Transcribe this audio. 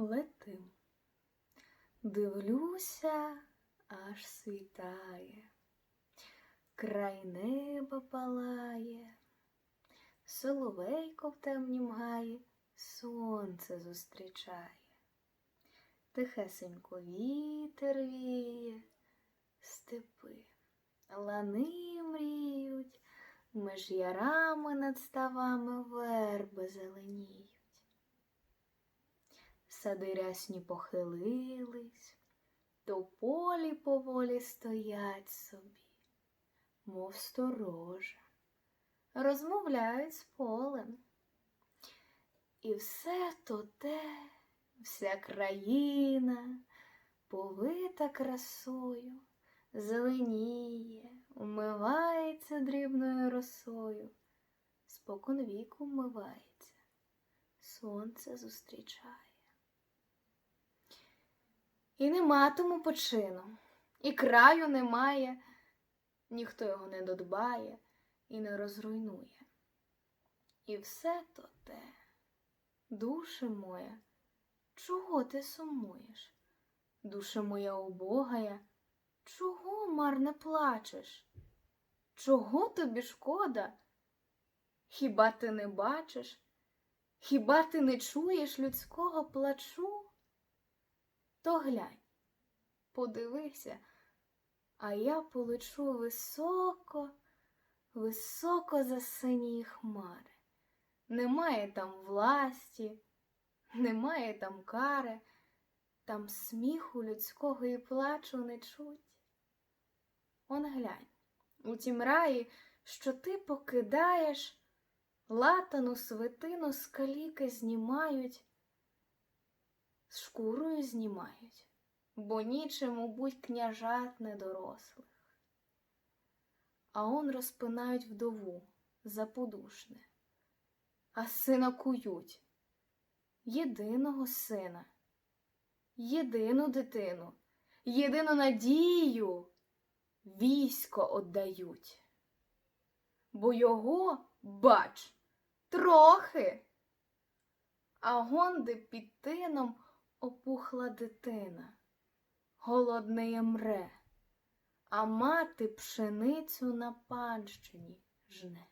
летим. Дивлюся, аж світає, край неба палає, соловейко в темнім гаї сонце зустрічає. Тихесенько вітер віє, степи, лани мріють, меж ярами над ставами верби зеленіють. Сади рясні похилились, то полі поволі стоять собі, мов сторожа, розмовляють з полем. І все то те, вся країна, повита красою, зеленіє, умивається дрібною росою, спокон віку вмивається, сонце зустрічає. І нема тому почину, і краю немає, ніхто його не додбає і не розруйнує. І все то те, душе моя, чого ти сумуєш? Душе моя убогая, чого марне плачеш? Чого тобі шкода? Хіба ти не бачиш? Хіба ти не чуєш людського плачу? То глянь, подивися, а я полечу високо, високо за сині хмари. Немає там власті, немає там кари, там сміху людського і плачу не чуть. Он глянь, у тім раї, що ти покидаєш, латану свитину з каліки знімають, шкурою знімають, бо нічому будь княжат недорослих. А он розпинають вдову заподушне, а сина кують, єдиного сина, єдину дитину, єдину надію військо отдають. Бо його, бач, трохи, а гонде під тином опухла дитина, голодний мре, а мати пшеницю на панщині жне.